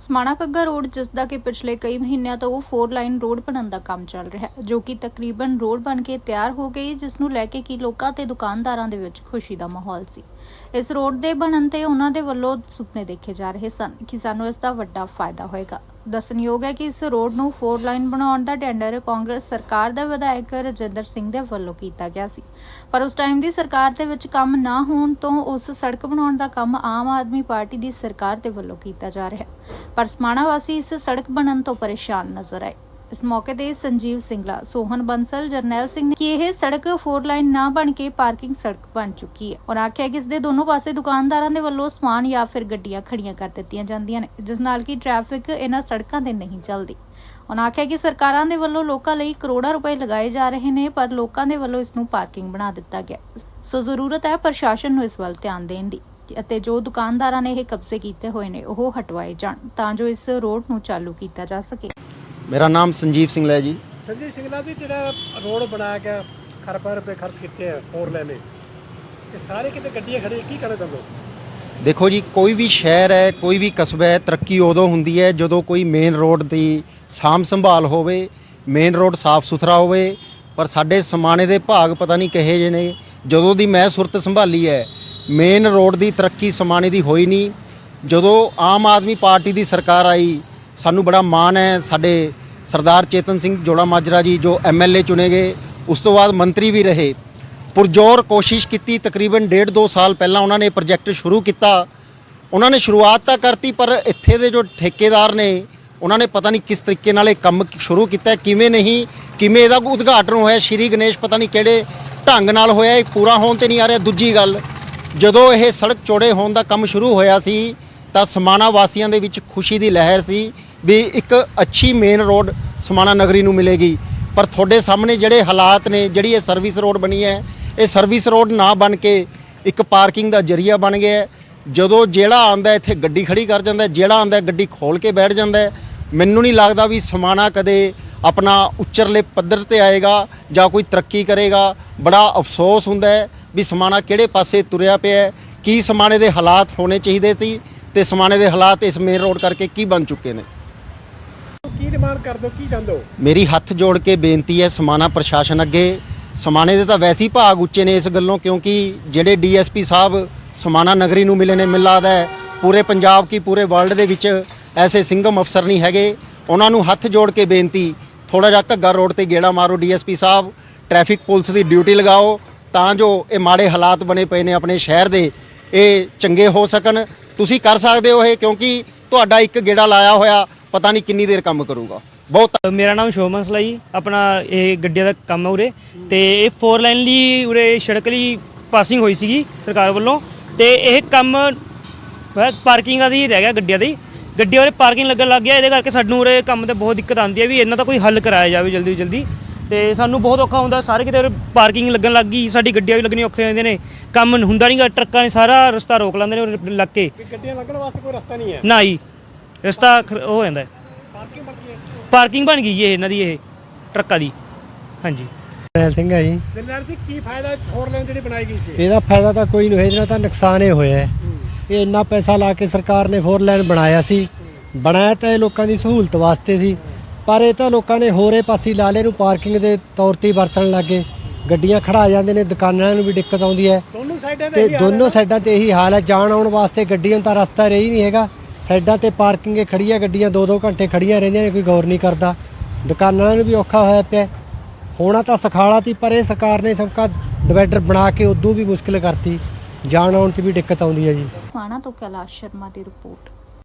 Samana ਕੱਗਾ road ਜਿਸ ਦਾ ਕਿ ਪਿਛਲੇ ਕਈ ਮਹੀਨਿਆਂ ਤੋਂ 4 ਲਾਈਨ ਰੋਡ ਬਣਨ ਦਾ ਕੰਮ ਚੱਲ ਰਿਹਾ ਹੈ, ਜੋ ਕਿ ਤਕਰੀਬਨ ਰੋਡ ਬਣ ਕੇ ਤਿਆਰ ਹੋ ਗਈ ਜਿਸ ਨੂੰ ਲੈ ਕੇ ਕਿ ਲੋਕਾਂ ਤੇ ਦੁਕਾਨਦਾਰਾਂ ਦੇ ਵਿੱਚ ਖੁਸ਼ੀ ਦਾ ਮਾਹੌਲ ਸੀ। ਇਸ ਰੋਡ ਦੇ ਬਣਨ ਤੇ ਉਹਨਾਂ ਦੇ ਵੱਲੋਂ ਸੁਪਨੇ ਦੇਖੇ ਜਾ ਰਹੇ ਸਨ ਕਿ ਸਾਨੂੰ ਇਸ ਦਾ ਵੱਡਾ ਫਾਇਦਾ ਹੋਏਗਾ। ਦੱਸਣਯੋਗ ਹੈ ਕਿ ਇਸ ਰੋਡ ਨੂੰ 4 ਲਾਈਨ ਬਣਾਉਣ ਦਾ ਟੈਂਡਰ ਕਾਂਗਰਸ ਸਰਕਾਰ ਦਾ ਵਿਧਾਇਕ ਰਜਿੰਦਰ ਸਿੰਘ ਦੇ ਵੱਲੋਂ ਕੀਤਾ ਗਿਆ ਸੀ। ਪਰ ਉਸ ਟਾਈਮ ਦੀ ਸਰਕਾਰ ਦੇ ਵਿੱਚ ਕੰਮ ਨਾ ਹੋਣ ਤੋਂ ਉਸ ਸੜਕ ਬਣਾਉਣ ਦਾ ਕੰਮ ਆਮ ਆਦਮੀ ਪਾਰਟੀ ਦੀ ਸਰਕਾਰ ਦੇ ਵੱਲੋਂ ਕੀਤਾ ਜਾ ਰਿਹਾ ਹੈ। ਪਰ ਸਮਾਣਾ ਵਾਸੀ ਇਸ ਸੜਕ ਬਣਨ ਤੋਂ ਪਰੇਸ਼ਾਨ ਨਜ਼ਰ ਆਏ। ਇਸ ਮੌਕੇ ਤੇ ਸੰਜੀਵ ਸਿੰਘਲਾ ਸੋਹਨ ਬੰਸਲ, ਜਰਨੈਲ ਸਿੰਘ ਨੇ ਕਿ ਇਹ ਸੜਕ 4 ਲਾਈਨ ਨਾ ਬਣ ਕੇ ਪਾਰਕਿੰਗ ਸੜਕ ਬਣ ਚੁੱਕੀ ਹੈ। ਉਹਨਾਂ ਆਖਿਆ ਕਿ ਇਸ ਦੇ ਦੋਨੋਂ ਪਾਸੇ ਦੁਕਾਨਦਾਰਾਂ ਦੇ ਵੱਲੋਂ ਸਮਾਨ ਜਾਂ ਫਿਰ ਗੱਡੀਆਂ ਖੜੀਆਂ ਕਰ ਦਿੱਤੀਆਂ ਜਾਂਦੀਆਂ ਨੇ, ਜਿਸ ਨਾਲ ਕਿ ਟ੍ਰੈਫਿਕ ਇਹਨਾਂ ਸੜਕਾਂ ਤੇ ਨਹੀਂ ਚੱਲਦੀ। ਉਹਨਾਂ ਆਖਿਆ ਕਿ ਸਰਕਾਰਾਂ ਦੇ ਵੱਲੋਂ ਲੋਕਾਂ ਲਈ ਕਰੋੜਾਂ ਰੁਪਏ ਲਗਾਏ ਜਾ ਰਹੇ ਨੇ, ਪਰ ਲੋਕਾਂ ਦੇ ਵੱਲੋਂ ਇਸ ਨੂੰ ਪਾਰਕਿੰਗ ਬਣਾ ਦਿੱਤਾ ਗਿਆ ਸੋ ਜ਼ਰੂਰਤ ਹੈ ਪ੍ਰਸ਼ਾਸਨ ਨੂੰ ਇਸ ਵੱਲ ਧਿਆਨ ਦੇਣ ਦੀ ਅਤੇ ਜੋ ਦੁਕਾਨਦਾਰਾਂ ਨੇ ਇਹ ਕਬਜ਼ੇ ਕੀਤੇ ਹੋਏ ਨੇ, ਉਹ ਹਟਵਾਏ ਜਾਣ, ਤਾਂ ਜੋ ਇਸ ਰੋਡ ਨੂੰ ਚਾਲੂ ਕੀਤਾ ਜਾ ਸਕੇ। ਮੇਰਾ ਨਾਮ ਸੰਜੀਵ ਸਿੰਘਲਾ ਹੈ ਜੀ। ਸੰਜੀਵ ਸਿੰਘਲਾ ਵੀ ਜਿਹੜਾ ਰੋਡ ਬਣਾਇਆ ਗਿਆ ਖਰਬਾਂ ਰੁਪਏ ਖਰਚ ਕੀਤੇ ਆ ਫੋਰ ਲੈਨੇ ਤੇ ਸਾਰੇ ਕਿਤੇ ਗੱਡੀਆਂ ਖੜੀਆਂ ਕੀ ਚਾਹੁੰਦੇ ਹੋ ਦੇਖੋ ਜੀ ਕੋਈ ਵੀ ਸ਼ਹਿਰ ਹੈ ਕੋਈ ਵੀ ਕਸਬਾ ਹੈ ਤਰੱਕੀ ਉਦੋਂ ਹੁੰਦੀ ਹੈ ਜਦੋਂ ਕੋਈ ਮੇਨ ਰੋਡ ਦੀ ਸਾਂਭ ਸੰਭਾਲ ਹੋਵੇ ਮੇਨ ਰੋਡ ਸਾਫ਼ ਸੁਥਰਾ ਹੋਵੇ ਪਰ ਸਾਡੇ ਸਮਾਣੇ ਦੇ ਭਾਗ ਪਤਾ ਨਹੀਂ ਕਹੇ ਜੇ ਨੇ। ਜਦੋਂ ਦੀ ਮੈਂ ਸੁਰਤ ਸੰਭਾਲੀ ਹੈ ਮੇਨ ਰੋਡ ਦੀ ਤਰੱਕੀ ਸਮਾਣੇ ਦੀ ਹੋਈ ਨਹੀਂ। ਜਦੋਂ ਆਮ ਆਦਮੀ ਪਾਰਟੀ ਦੀ ਸਰਕਾਰ ਆਈ ਸਾਨੂੰ ਬੜਾ ਮਾਣ ਹੈ ਸਾਡੇ ਸਰਦਾਰ ਚੇਤਨ ਸਿੰਘ ਜੋੜਾ ਮਾਜਰਾ ਜੀ ਜੋ ਐਮਐਲਏ ਚੁਣੇ ਗਏ, ਉਸ ਤੋਂ ਬਾਅਦ ਮੰਤਰੀ ਵੀ ਰਹੇ। ਪੁਰਜ਼ੋਰ ਕੋਸ਼ਿਸ਼ ਕੀਤੀ, ਤਕਰੀਬਨ ਡੇਢ ਦੋ ਸਾਲ ਪਹਿਲਾਂ ਉਹਨਾਂ ਨੇ ਪ੍ਰੋਜੈਕਟ ਸ਼ੁਰੂ ਕੀਤਾ। ਉਹਨਾਂ ਨੇ ਸ਼ੁਰੂਆਤ ਤਾਂ ਕਰਤੀ, ਪਰ ਇੱਥੇ ਦੇ ਜੋ ਠੇਕੇਦਾਰ ਨੇ, ਉਹਨਾਂ ਨੇ ਪਤਾ ਨਹੀਂ ਕਿਸ ਤਰੀਕੇ ਨਾਲ ਇਹ ਕੰਮ ਸ਼ੁਰੂ ਕੀਤਾ, ਕਿਵੇਂ ਨਹੀਂ, ਕਿਵੇਂ ਇਹਦਾ ਉਦਘਾਟਨ ਹੋਇਆ, ਸ਼੍ਰੀ ਗਣੇਸ਼ ਪਤਾ ਨਹੀਂ ਕਿਹੜੇ ਢੰਗ ਨਾਲ ਹੋਇਆ, ਇਹ ਪੂਰਾ ਹੋਣ ਤੇ ਨਹੀਂ ਆ ਰਿਹਾ। ਦੂਜੀ ਗੱਲ, ਜਦੋਂ ਇਹ ਸੜਕ ਚੌੜੇ ਹੋਣ ਦਾ ਕੰਮ ਸ਼ੁਰੂ ਹੋਇਆ ਸੀ, ਤਾਂ ਸਮਾਣਾ ਵਾਸੀਆਂ ਦੇ ਵਿੱਚ ਖੁਸ਼ੀ ਦੀ ਲਹਿਰ ਸੀ ਵੀ ਇੱਕ ਅੱਛੀ ਮੇਨ ਰੋਡ ਸਮਾਣਾ ਨਗਰੀ ਨੂੰ ਮਿਲੇਗੀ। ਪਰ ਤੁਹਾਡੇ ਸਾਹਮਣੇ ਜਿਹੜੇ ਹਾਲਾਤ ਨੇ, ਜਿਹੜੀ ਇਹ ਸਰਵਿਸ ਰੋਡ ਬਣੀ ਹੈ, ਇਹ ਸਰਵਿਸ ਰੋਡ ਨਾ ਬਣ ਕੇ ਇੱਕ ਪਾਰਕਿੰਗ ਦਾ ਜਰੀਆ ਬਣ ਗਿਆ ਹੈ। ਜਦੋਂ ਜਿਹੜਾ ਆਂਦਾ ਇੱਥੇ ਗੱਡੀ ਖੜੀ ਕਰ ਜਾਂਦਾ ਜਿਹੜਾ ਆਂਦਾ ਗੱਡੀ ਖੋਲ ਕੇ ਬੈਠ ਜਾਂਦਾ ਮੈਨੂੰ ਨਹੀਂ ਲੱਗਦਾ ਵੀ ਸਮਾਣਾ ਕਦੇ ਆਪਣਾ ਉੱਚਰਲੇ ਪੱਧਰ ਤੇ ਆਏਗਾ ਜਾਂ ਕੋਈ ਤਰੱਕੀ ਕਰੇਗਾ। ਬੜਾ ਅਫਸੋਸ ਹੁੰਦਾ ਹੈ ਵੀ ਸਮਾਣਾ ਕਿਹੜੇ ਪਾਸੇ ਤੁਰਿਆ ਪਿਆ ਕੀ ਸਮਾਣੇ ਦੇ ਹਾਲਾਤ ਹੋਣੇ ਚਾਹੀਦੇ ਸੀ ਤੇ ਸਮਾਣੇ ਦੇ ਹਾਲਾਤ ਇਸ ਮੇਨ ਰੋਡ ਕਰਕੇ ਕੀ ਬਣ ਚੁੱਕੇ ਨੇ। ਕੀ ਡਿਮਾਂਡ ਕਰਦੇ ਕੀ ਚਾਹੁੰਦੇ ਹੋ? ਮੇਰੀ ਹੱਥ ਜੋੜ ਕੇ ਬੇਨਤੀ ਹੈ ਸਮਾਣਾ ਪ੍ਰਸ਼ਾਸਨ ਅੱਗੇ। ਸਮਾਣੇ ਦੇ ਤਾਂ ਵੈਸੇ ਹੀ ਭਾਗ ਉੱਚੇ ਨੇ ਇਸ ਗੱਲੋਂ, ਕਿਉਂਕਿ ਜਿਹੜੇ ਡੀਐਸਪੀ ਸਾਹਿਬ ਸਮਾਣਾ ਨਗਰੀ ਨੂੰ ਮਿਲੇ ਨੇ, ਮੈਨੂੰ ਲੱਗਦਾ ਹੈ ਪੂਰੇ ਪੰਜਾਬ ਕੀ ਪੂਰੇ ਵਰਲਡ ਦੇ ਵਿੱਚ ਐਸੇ ਸਿੰਗਮ ਅਫਸਰ ਨਹੀਂ ਹੈਗੇ। ਉਹਨਾਂ ਨੂੰ ਹੱਥ ਜੋੜ ਕੇ ਬੇਨਤੀ ਥੋੜਾ ਜਿਹਾ ਘੱਗਾ ਰੋਡ ਤੇ ਗੇੜਾ ਮਾਰੋ ਡੀਐਸਪੀ ਸਾਹਿਬ, ਟ੍ਰੈਫਿਕ ਪੁਲਿਸ ਦੀ ਡਿਊਟੀ ਲਗਾਓ, ਤਾਂ ਜੋ ਇਹ ਮਾੜੇ ਹਾਲਾਤ ਬਣੇ ਪਏ ਨੇ ਆਪਣੇ ਸ਼ਹਿਰ ਦੇ। ਇਹ ਚੰਗੇ ਹੋ ਸਕਣ। ਤੁਸੀਂ ਕਰ ਸਕਦੇ ਹੋ ਇਹ, ਕਿਉਂਕਿ ਤੁਹਾਡਾ ਇੱਕ ਗੇੜਾ ਲਾਇਆ ਹੋਇਆ ਪਤਾ ਨਹੀਂ ਕਿੰਨੀ ਦੇਰ ਕੰਮ ਕਰੂਗਾ। ਬਹੁਤ ਮੇਰਾ ਨਾਮ ਸ਼ੋਮਨ ਸਲਾ ਜੀ ਆਪਣਾ ਇਹ ਗੱਡੀਆਂ ਦਾ ਕੰਮ ਹੈ ਉਰੇ। ਤੇ ਇਹ 4 ਲਾਈਨ ਲਈ ਉਰੇ ਸੜਕ ਲਈ ਪਾਸਿੰਗ ਹੋਈ ਸੀਗੀ ਸਰਕਾਰ ਵੱਲੋਂ। ਤੇ ਇਹ ਕੰਮ ਪਾਰਕਿੰਗ ਦੀ ਰਹਿ ਗਿਆ ਗੱਡੀਆਂ ਦੀ ਗੱਡੀਆਂ ਉਰੇ ਪਾਰਕਿੰਗ ਲੱਗਣ ਲੱਗ ਗਿਆ ਇਹਦੇ ਕਰਕੇ ਸਾਨੂੰ ਉਰੇ ਕੰਮ ਤੇ ਬਹੁਤ ਦਿੱਕਤ ਆਉਂਦੀ ਹੈ ਵੀ ਇਹਨਾਂ ਦਾ ਕੋਈ ਹੱਲ ਕਰਾਇਆ ਜਾਵੇ ਜਲਦੀ ਤੋਂ ਜਲਦੀ। ਤੇ ਸਾਨੂੰ ਬਹੁਤ ਔਖਾ ਹੁੰਦਾ ਸਾਰੇ ਕਿਤੇ ਉਰੇ ਪਾਰਕਿੰਗ ਲੱਗਣ ਲੱਗ ਗਈ ਸਾਡੀ ਗੱਡੀਆਂ ਵੀ ਲੱਗਣੀ ਔਖੇ ਹੋ ਜਾਂਦੇ ਨੇ। ਕੰਮ ਹੁੰਦਾ ਨਹੀਂਗਾ ਟਰੱਕਾਂ ਨੇ ਸਾਰਾ ਰਸਤਾ ਰੋਕ ਲੈਂਦੇ ਨੇ ਉਰੇ ਲੱਗ ਕੇ। ਕਿ ਗੱਡੀਆਂ ਲੱਗਣ ਵਾਸਤੇ ਕੋਈ ਰਸਤਾ ਨਹੀਂ ਹੈ? ਨਾ ਜੀ। ਰਸਤਾ ਖਰ- ਉਹ ਹੋ ਜਾਂਦਾ ਹੈ। ਪਾਰਕਿੰਗ ਬਣ ਗਈ ਇਹ ਇਹਨਾਂ ਦੀ ਇਹ ਟਰੱਕਾਂ ਦੀ। ਹਾਂਜੀ। ਜਰਨੈਲ ਸਿੰਘ ਹੈ ਜੀ। ਜਰਨੈਲ ਸਿੰਘ ਕੀ ਫਾਇਦਾ ਫੋਰ ਲੈਨ ਜਿਹੜੀ ਬਣਾਈ ਗਈ ਸੀ? ਇਹਦਾ ਫਾਇਦਾ ਤਾਂ ਕੋਈ ਨਹੀਂ ਹੋਇਆ ਇਹਦਾ ਤਾਂ ਨੁਕਸਾਨ ਹੀ ਹੋਇਆ ਹੈ। ਇਹ ਇੰਨਾ ਪੈਸਾ ਲਾ ਕੇ ਸਰਕਾਰ ਨੇ ਫੋਰ ਲਾਈਨ ਬਣਾਇਆ ਸੀ। ਬਣਾਇਆ ਤਾਂ ਇਹ ਲੋਕਾਂ ਦੀ ਸਹੂਲਤ ਵਾਸਤੇ ਸੀ। ਪਰ ਇਹ ਤਾਂ ਲੋਕਾਂ ਨੇ ਹੋਰੇ ਪਾਸੇ ਲਾ ਲਏ ਨੂੰ ਪਾਰਕਿੰਗ ਦੇ ਤੌਰ ਤੇ ਹੀ ਵਰਤਣ ਲੱਗੇ। ਗੱਡੀਆਂ ਖੜਾ ਜਾਂਦੇ ਨੇ ਦੁਕਾਨਾਂ ਨੂੰ ਵੀ ਦਿੱਕਤ ਆਉਂਦੀ ਹੈ। ਦੋਨੋਂ ਸਾਈਡਾਂ ਤੇ ਤੇ ਇਹੀ ਹਾਲ ਹੈ ਦੋਨੋਂ ਸਾਈਡਾਂ ਤੇ ਇਹੀ ਹਾਲ ਹੈ। ਜਾਣ ਆਉਣ ਵਾਸਤੇ ਗੱਡੀਆਂ ਨੂੰ ਤਾਂ ਰਸਤਾ ਰਹੀ ਨਹੀਂ ਹੈਗਾ। ਸਾਈਡਾਂ ਤੇ ਪਾਰਕਿੰਗ ਇਹ ਖੜੀਆਂ ਗੱਡੀਆਂ 2-2 ਘੰਟੇ ਖੜੀਆਂ ਰਹਿੰਦੀਆਂ ਨੇ, ਕੋਈ ਗੌਰ ਨਹੀਂ ਕਰਦਾ। ਦੁਕਾਨਾਂ ਵਾਲਿਆਂ ਨੂੰ ਵੀ ਔਖਾ ਹੋਇਆ ਪਿਆ। ਹੋਣਾ ਤਾਂ ਸਖਾਲਾ ਤੀ ਪਰ ਇਹ ਸਰਕਾਰ ਨੇ ਸਬਕਾ ਡਿਵਾਈਡਰ ਬਣਾ ਕੇ ਉਦੋਂ ਵੀ ਮੁਸ਼ਕਿਲ ਕਰਤੀ। ਜਾਣ ਆਉਣ 'ਚ ਵੀ ਦਿੱਕਤ ਆਉਂਦੀ ਹੈ ਜੀ। ਸਮਾਣਾ ਤੋਂ ਕੈਲਾਸ਼ ਸ਼ਰਮਾ ਦੀ ਰਿਪੋਰਟ।